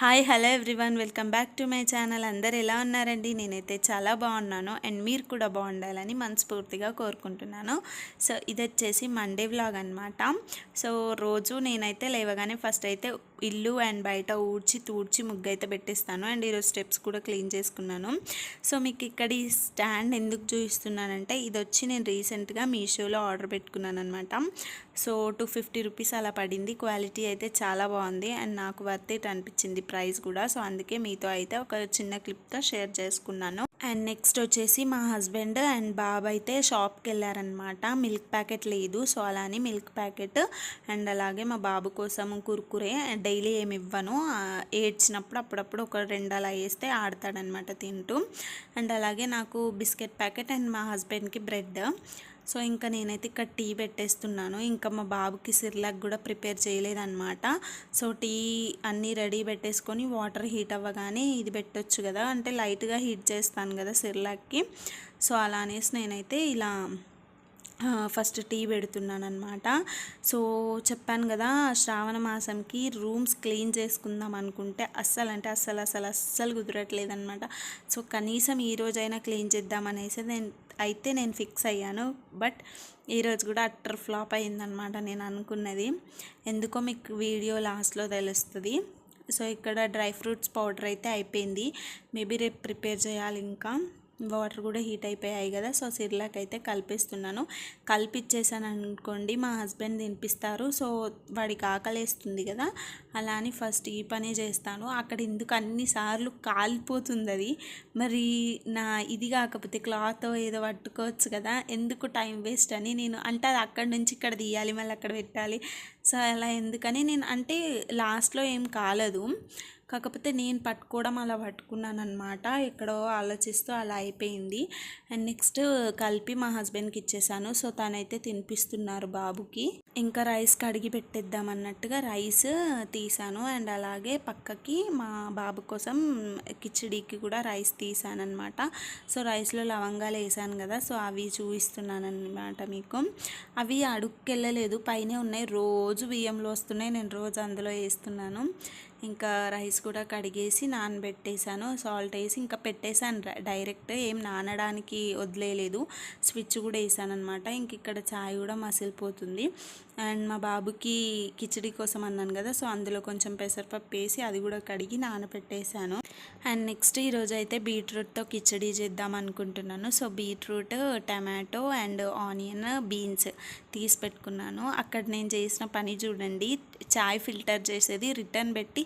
Hi hello everyone. Welcome back to my channel. అందరు ఎలా ఉన్నారండి? నేనైతే చాలా బాగున్నాను. అండ్ మీరు కూడా బాగుండాలని మనస్ఫూర్తిగా కోరుకుంటున్నాను. సో ఇది వచ్చేసి మండే వ్లాగ్ అనమాట సో రోజు నేనైతే లేవగానే ఫస్ట్ అయితే ఇల్లు అండ్ బయట ఊడ్చి తూడ్చి ముగ్గు అయితే పెట్టిస్తాను. అండ్ ఈరోజు స్టెప్స్ కూడా క్లీన్ చేసుకున్నాను. సో మీకు ఇక్కడ ఈ స్టాండ్ ఎందుకు చూపిస్తున్నానంటే ఇది వచ్చి నేను రీసెంట్గా మీషోలో ఆర్డర్ పెట్టుకున్నాను అనమాట సో టూ ఫిఫ్టీ రూపీస్ అలా పడింది. క్వాలిటీ అయితే చాలా బాగుంది. అండ్ నాకు వర్త్ ఇట్ అనిపించింది ప్రైస్ కూడా. సో అందుకే మీతో అయితే ఒక చిన్న క్లిప్తో షేర్ చేసుకున్నాను. అండ్ నెక్స్ట్ వచ్చేసి మా హస్బెండ్ అండ్ బాబు అయితే షాప్కి వెళ్ళారనమాట మిల్క్ ప్యాకెట్ లేదు. సో అలా అని మిల్క్ ప్యాకెట్ అండ్ అలాగే మా బాబు కోసం కుర్కురే డైలీ ఏమి ఇవ్వను. ఏడ్చినప్పుడు అప్పుడప్పుడు ఒక రెండు అలా వేస్తే ఆడతాడనమాట తింటూ. అండ్ అలాగే నాకు బిస్కెట్ ప్యాకెట్ అండ్ మా హస్బెండ్కి బ్రెడ్. సో ఇంకా నేనైతే ఇక్కడ టీ పెట్టేస్తున్నాను. ఇంకా మా బాబుకి సిర్లాక్ కూడా ప్రిపేర్ చేయలేదన్నమాట. సో టీ అన్నీ రెడీ పెట్టేసుకొని వాటర్ హీట్ అవ్వగానే ఇది పెట్టొచ్చు కదా. అంటే లైట్గా హీట్ చేస్తాను కదా సిర్లాక్కి. సో అలా అనేసి నేనైతే ఇలా ఫస్ట్ టీ పెడుతున్నాను అనమాట సో చెప్పాను కదా శ్రావణ మాసంకి రూమ్స్ క్లీన్ చేసుకుందాం అనుకుంటే అస్సలు అంటే అస్సలు అసలు అస్సలు కుదరట్లేదు అనమాట సో కనీసం ఈ రోజైనా క్లీన్ చేద్దామనేసి నేను అయితే నేను ఫిక్స్ అయ్యాను. బట్ ఈరోజు కూడా అట్టర్ ఫ్లాప్ అయిందనమాట నేను అనుకున్నది. ఎందుకో మీకు వీడియో లాస్ట్లో తెలుస్తుంది. సో ఇక్కడ డ్రై ఫ్రూట్స్ పౌడర్ అయితే అయిపోయింది. మేబీ రేపు ప్రిపేర్ చేయాలి ఇంకా. వాటర్ కూడా హీట్ అయిపోయాయి కదా సో సిర్లాక్ అయితే కలిపిస్తున్నాను. కలిపిచ్చేసాను అనుకోండి మా హస్బెండ్ తినిపిస్తారు సో వాడికి ఆకలేస్తుంది కదా అలా అని ఫస్ట్ ఈ పనే చేస్తాను. అక్కడ ఎందుకు అన్నిసార్లు కాలిపోతుంది అది? మరి నా ఇది కాకపోతే క్లాత్ ఏదో పట్టుకోవచ్చు కదా ఎందుకు టైం వేస్ట్ అని నేను అంటే అది అక్కడ నుంచి ఇక్కడ తీయాలి మళ్ళీ అక్కడ పెట్టాలి సో అలా ఎందుకని నేను అంటే లాస్ట్లో ఏం కాలేదు. కాకపోతే నేను పట్టుకోవడం అలా పట్టుకున్నాను అనమాట ఎక్కడో ఆలోచిస్తూ అలా అయిపోయింది. అండ్ నెక్స్ట్ కలిపి మా హస్బెండ్కి ఇచ్చేసాను. సో తనైతే తినిపిస్తున్నారు బాబుకి. ఇంకా రైస్ కడిగి పెట్టేద్దాం అన్నట్టుగా రైస్ తీసాను. అండ్ అలాగే పక్కకి మా బాబు కోసం కిచిడీకి కూడా రైస్ తీసాను అనమాట సో రైస్లో లవంగాలు వేసాను కదా సో అవి చూపిస్తున్నాను అనమాట మీకు. అవి అడుక్కెళ్ళలేదు. పైనే ఉన్నాయి. రోజు రోజు బియ్యంలో వస్తున్నాయి. నేను రోజు అందులో వేస్తున్నాను. ఇంకా రైస్ కూడా కడిగేసి నానబెట్టేసాను సాల్ట్ వేసి ఇంకా పెట్టేశాను. డైరెక్ట్ ఏం నానడానికి వదిలేయలేదు. స్విచ్ కూడా వేసాను అనమాట ఇంక ఇక్కడ చాయ్ కూడా మసిలిపోతుంది. అండ్ మా బాబుకి కిచిడి కోసం అన్నాను కదా సో అందులో కొంచెం పెసరపప్పు వేసి అది కూడా కడిగి నానబెట్టేశాను. అండ్ నెక్స్ట్ ఈరోజు అయితే బీట్రూట్తో కిచడీ చేద్దాం అనుకుంటున్నాను. So beetroot tomato and onion beans తీసి పెట్టుకున్నాను. అక్కడ నేను చేసిన పని చూడండి. చాయ్ ఫిల్టర్ చేసేది రిటర్న్ పెట్టి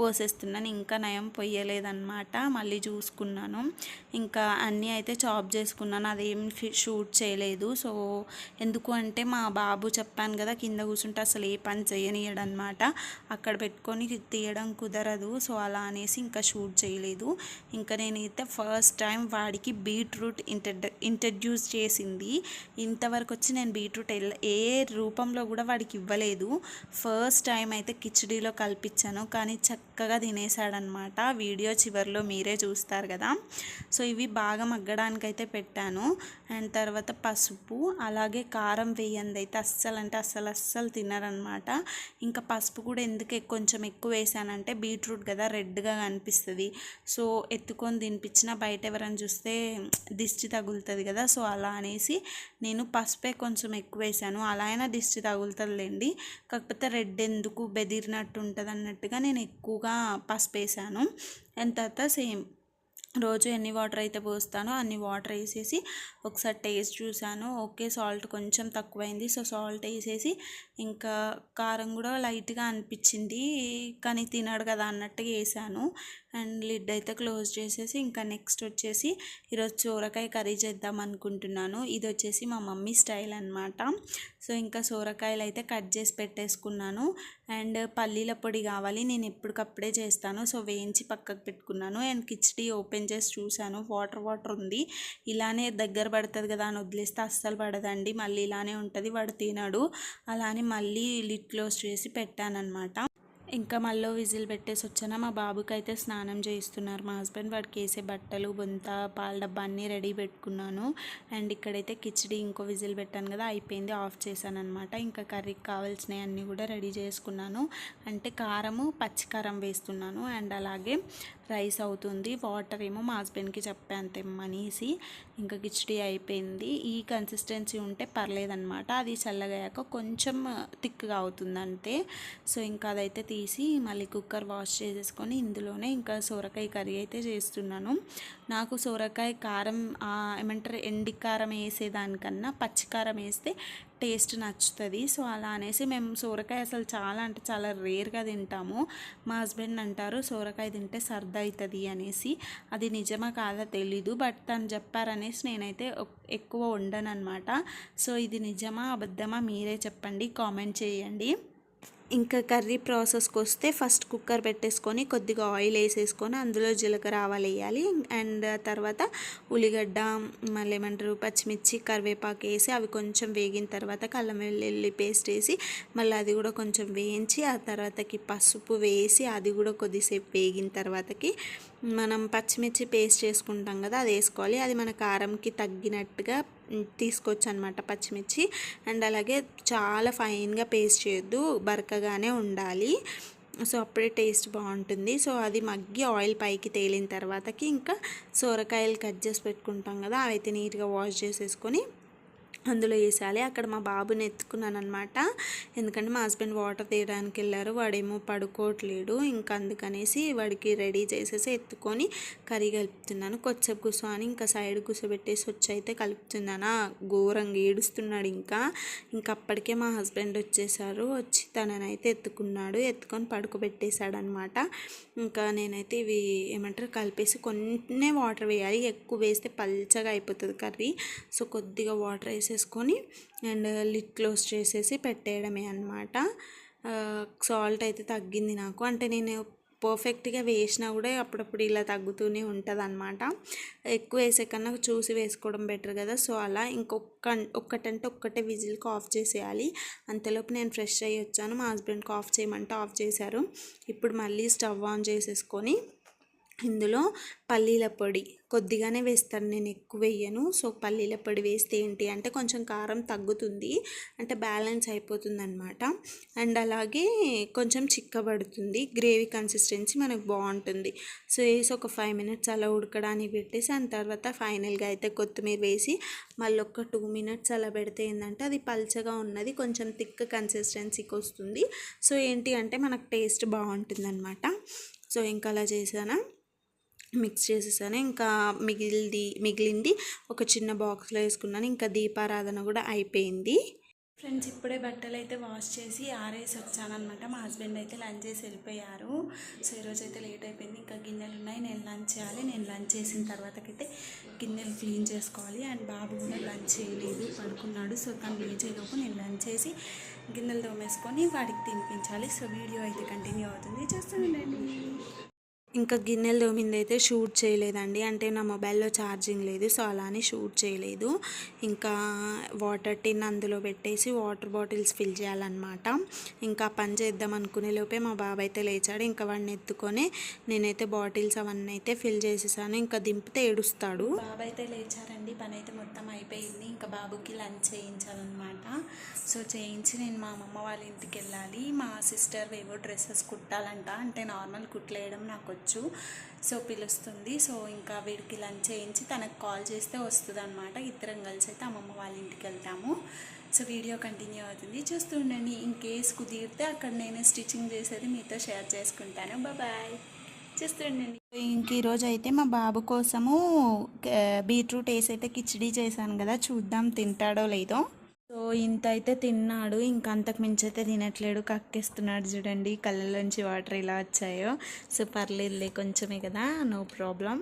పోసేస్తున్నాను. ఇంకా నయం పొయ్యలేదన్నమాట. మళ్ళీ చూసుకున్నాను. ఇంకా అన్నీ అయితే చాప్ చేసుకున్నాను. అదేం షూట్ చేయలేదు. సో ఎందుకు అంటే మా బాబు చెప్పాను కదా కింద కూర్చుంటే అసలు ఏ పని చేయనియడనమాట అక్కడ పెట్టుకొని తీయడం కుదరదు. సో అలా అనేసి ఇంకా షూట్ చేయలేదు. ఇంకా నేనైతే ఫస్ట్ టైం వాడికి బీట్రూట్ ఇంట్రడ్ ఇంట్రడ్యూస్ చేసింది. ఇంతవరకు వచ్చి నేను బీట్రూట్ ఏ రూపంలో కూడా వాడికి ఇవ్వలేదు. ఫస్ట్ టైం అయితే కిచడీలో కల్పించాను. కానీ చక్క చక్కగా తినేసాడనమాట వీడియో చివరిలో మీరే చూస్తారు కదా. సో ఇవి బాగా మగ్గడానికైతే పెట్టాను. అండ్ తర్వాత పసుపు అలాగే కారం వేయంది అయితే అస్సలు అంటే అస్సలు అస్సలు తినరనమాట ఇంకా పసుపు కూడా ఎందుకు కొంచెం ఎక్కువ వేసానంటే బీట్రూట్ కదా రెడ్గా కనిపిస్తుంది. సో ఎత్తుకొని తినిపించినా బయట ఎవరైనా చూస్తే దిష్టి తగులుతుంది కదా. సో అలా అనేసి నేను పసుపే కొంచెం ఎక్కువ వేసాను. అలా అయినా దిష్టి తగులుతుందిలేండి. కాకపోతే రెడ్ ఎందుకు బెదిరినట్టు ఉంటుంది అన్నట్టుగా నేను ఎక్కువ ఎక్కువగా పసుపు వేసాను అండ్ తర్వాత సేమ్ రోజు ఎన్ని వాటర్ అయితే పోస్తానో అన్ని వాటర్ వేసేసి ఒకసారి టేస్ట్ చూశాను. ఓకే సాల్ట్ కొంచెం తక్కువైంది. సో సాల్ట్ వేసేసి ఇంకా కారం కూడా లైట్గా అనిపించింది. కానీ తినడు కదా అన్నట్టుగా వేసాను. అండ్ లిడ్ అయితే క్లోజ్ చేసేసి ఇంకా నెక్స్ట్ వచ్చేసి ఈరోజు సోరకాయ కర్రీ చేద్దాం అనుకుంటున్నాను. ఇది వచ్చేసి మా మమ్మీ స్టైల్ అనమాట సో ఇంకా సోరకాయలు అయితే కట్ చేసి పెట్టేసుకున్నాను. అండ్ పల్లీల పొడి కావాలి. నేను ఎప్పటికప్పుడే చేస్తాను. సో వేయించి పక్కకు పెట్టుకున్నాను. అండ్ కిచడీ ఓపెన్ చేసి చూశాను. వాటర్ వాటర్ ఉంది. ఇలానే దగ్గర పడుతుంది కదా అని వదిలేస్తే అస్సలు పడదండి. మళ్ళీ ఇలానే ఉంటుంది. వాడు తినడు. అలానే మళ్ళీ లిడ్ క్లోజ్ చేసి పెట్టానన్నమాట. ఇంకా మళ్ళీ విజిల్ పెట్టేసి వచ్చాను? మా బాబుకి అయితే స్నానం చేయిస్తున్నారు. మా హస్బెండ్ వాడికి వేసే బట్టలు బొంత పాల డబ్బా అన్నీ రెడీ పెట్టుకున్నాను. అండ్ ఇక్కడైతే కిచడి ఇంకో విజిల్ పెట్టాను కదా అయిపోయింది ఆఫ్ చేశాను అనమాట ఇంకా కర్రీకి కావాల్సినవి అన్నీ కూడా రెడీ చేసుకున్నాను. అంటే కారము పచ్చికారం వేస్తున్నాను. అండ్ అలాగే రైస్ అవుతుంది. వాటర్ ఏమో మా హస్బెండ్కి చెప్పాను తెమ్మనేసి ఇంకా కిచడి అయిపోయింది. ఈ కన్సిస్టెన్సీ ఉంటే పర్లేదన్నమాట. అది చల్లగయ్యాక కొంచెం థిక్గా అవుతుంది అంతే సో ఇంకా అదైతే తీసి మళ్ళీ కుక్కర్ వాష్ చేసేసుకొని ఇందులోనే ఇంకా సొరకాయ కర్రీ అయితే చేస్తున్నాను. నాకు సొరకాయ కారం ఏమంటారు ఎండి కారం వేసేదానికన్నా పచ్చి కారం వేస్తే టేస్ట్ నచ్చుతుంది. సో అలా అనేసి మేము సొరకాయ అసలు చాలా అంటే చాలా రేర్గా తింటాము. మా హస్బెండ్ అంటారు సొరకాయ తింటే సర్ది అవుతుంది అనేసి. అది నిజమా కాదా తెలీదు బట్ తను చెప్పారనేసి నేనైతే ఎక్కువ వండను అనమాట సో ఇది నిజమా అబద్ధమా మీరే చెప్పండి కామెంట్ చేయండి. ఇంకా కర్రీ ప్రాసెస్కి వస్తే ఫస్ట్ కుక్కర్ పెట్టేసుకొని కొద్దిగా ఆయిల్ వేసేసుకొని అందులో జీలకర్ర ఆవాలు వేయాలి. అండ్ తర్వాత ఉల్లిగడ్డ మళ్ళీ ఏమంటారు పచ్చిమిర్చి కరివేపాకు వేసి అవి కొంచెం వేగిన తర్వాత అల్లం వెల్లుల్లి పేస్ట్ వేసి మళ్ళీ అది కూడా కొంచెం వేయించి ఆ తర్వాతకి పసుపు వేసి అది కూడా కొద్దిసేపు వేగిన తర్వాతకి మనం పచ్చిమిర్చి పేస్ట్ చేసుకుంటాం కదా అది వేసుకోవాలి. అది మన కారంకి తగ్గినట్టుగా తీసుకోవచ్చు అనమాట పచ్చిమిర్చి. అండ్ అలాగే చాలా ఫైన్గా పేస్ట్ చేయొద్దు బరకగానే ఉండాలి. సో అప్పుడే టేస్ట్ బాగుంటుంది. సో అది మగ్గి ఆయిల్ పైకి తేలిన తర్వాతకి ఇంకా సొరకాయలు కట్ చేసి పెట్టుకుంటాం కదా అవి అయితే నీట్గా వాష్ చేసేసుకొని అందులో వేసేయాలి. అక్కడ మా బాబుని ఎత్తుకున్నాను అనమాట ఎందుకంటే మా హస్బెండ్ వాటర్ తీయడానికి వెళ్ళారు. వాడేమో పడుకోవట్లేడు. ఇంకా అందుకనేసి వాడికి రెడీ చేసేసి ఎత్తుకొని కర్రీ కలుపుతున్నాను. కొద్దిసేపు అని ఇంకా సైడ్ కూర్చోబెట్టేసి వచ్చి అయితే కలుపుతున్నాను. ఆ ఘోరంగా ఏడుస్తున్నాడు ఇంకా. ఇంకా అప్పటికే మా హస్బెండ్ వచ్చేసారు. వచ్చి తననైతే ఎత్తుకున్నాడు. ఎత్తుకొని పడుకోబెట్టేశాడు అనమాట ఇంకా నేనైతే ఇవి ఏమంటారు? కలిపేసి కొన్నే వాటర్ వేయాలి. ఎక్కువ వేస్తే పల్చగా అయిపోతుంది కర్రీ. సో కొద్దిగా వాటర్ వేసేసుకొని అండ్ లిడ్ క్లోజ్ చేసేసి పెట్టేయడమే అనమాట సాల్ట్ అయితే తగ్గింది నాకు. అంటే నేను పర్ఫెక్ట్గా వేసినా కూడా అప్పుడప్పుడు ఇలా తగ్గుతూనే ఉంటుంది అనమాట ఎక్కువ వేసే కన్నా చూసి వేసుకోవడం బెటర్ కదా. సో అలా ఇంకొక ఒక్కటంటే ఒక్కటే విజిల్కి ఆఫ్ చేసేయాలి. అంతలోపు నేను ఫ్రెష్ అయ్యి వచ్చాను. మా హస్బెండ్కి ఆఫ్ చేయమంటే ఆఫ్ చేశారు. ఇప్పుడు మళ్ళీ స్టవ్ ఆన్ చేసేసుకొని ఇందులో పల్లీల పొడి. కొద్దిగానే వేస్తాను నేను ఎక్కువ వేయను. సో పల్లీల పొడి వేస్తే ఏంటి అంటే కొంచెం కారం తగ్గుతుంది. అంటే బ్యాలెన్స్ అయిపోతుంది అనమాట అండ్ అలాగే కొంచెం చిక్కబడుతుంది. గ్రేవీ కన్సిస్టెన్సీ మనకు బాగుంటుంది. సో వేసి ఒక ఫైవ్ మినిట్స్ అలా ఉడకడానికి పెట్టేసి దాని తర్వాత ఫైనల్గా అయితే కొత్తిమీర వేసి మళ్ళీ ఒక టూ మినిట్స్ అలా పెడితే ఏంటంటే అది పల్చగా ఉన్నది. కొంచెం థిక్ కన్సిస్టెన్సీకి వస్తుంది. సో ఏంటి అంటే మనకు టేస్ట్ బాగుంటుంది అనమాట సో ఇంకా అలా చేసానా మిక్స్ చేసేసాను. ఇంకా మిగిలింది మిగిలింది ఒక చిన్న బాక్స్లో వేసుకున్నాను. ఇంకా దీపారాధన కూడా అయిపోయింది. ఫ్రెండ్స్ ఇప్పుడే బట్టలు అయితే వాష్ చేసి ఆరేసి వచ్చానమాట మా హస్బెండ్ అయితే లంచ్ చేసి వెళ్ళిపోయారు. సో ఈరోజు అయితే లేట్ అయిపోయింది. ఇంకా గిన్నెలు ఉన్నాయి. నేను లంచ్ చేయాలి. నేను లంచ్ చేసిన తర్వాతకైతే గిన్నెలు క్లీన్ చేసుకోవాలి. అండ్ బాబు కూడా లంచ్ చేయలేదు. పడుకున్నాడు. సో తను లేచేలోపు నేను లంచ్ చేసి గిన్నెలు తోమేసుకొని వాడికి తినిపించాలి. సో వీడియో అయితే కంటిన్యూ అవుతుంది. చేస్తానండి ఇంకా గిన్నెలు తోమింది అయితే షూట్ చేయలేదండి. అంటే నా మొబైల్లో ఛార్జింగ్ లేదు. సో అలానే షూట్ చేయలేదు. ఇంకా వాటర్ టిన్ అందులో పెట్టేసి వాటర్ బాటిల్స్ ఫిల్ చేయాలన్నమాట. ఇంకా పని చేద్దాం అనుకునే లోపే మా బాబాయ్ అయితే లేచాడు. ఇంకా వాడిని ఎత్తుకొని నేనైతే బాటిల్స్ అవన్నీ అయితే ఫిల్ చేసేసాను. ఇంకా దింపితే ఏడుస్తాడు. బాబాయ్ అయితే లేచారండి. పని అయితే మొత్తం అయిపోయింది. ఇంకా బాబుకి లంచ్ చేయించాలన్నమాట. సో చేయించి నేను మా అమ్మమ్మ వాళ్ళ ఇంటికి వెళ్ళాలి మా సిస్టర్ ఏవో డ్రెస్సెస్ కుట్టాలంట. అంటే నార్మల్ కుట్లేయడం నాకు వచ్చు సో పిలుస్తుంది. సో ఇంకా వీడికి లంచ్ చేయించి తనకు కాల్ చేస్తే వస్తుంది అనమాట ఇద్దరం కలిసి అయితే అమ్మమ్మ వాళ్ళ ఇంటికి వెళ్తాము. సో వీడియో కంటిన్యూ అవుతుంది. చూస్తూ ఉండండి. ఇన్ కేస్ కుదిరితే అక్కడ నేను స్టిచ్చింగ్ చేసేది మీతో షేర్ చేసుకుంటాను. బాయ్ చూస్తుండండి ఇంక ఈరోజు అయితే మా బాబు కోసము బీట్రూట్ వేసి అయితే కిచిడీ చేశాను కదా. చూద్దాం తింటాడో లేదో. సో ఇంత అయితే తిన్నాడు ఇంకా అంతకు మించి అయితే తినట్లేడు. కక్కేస్తున్నాడు చూడండి కళ్ళలోంచి వాటర్ ఇలా వచ్చాయో. సో పర్లేదులే కొంచెమే కదా నో ప్రాబ్లం.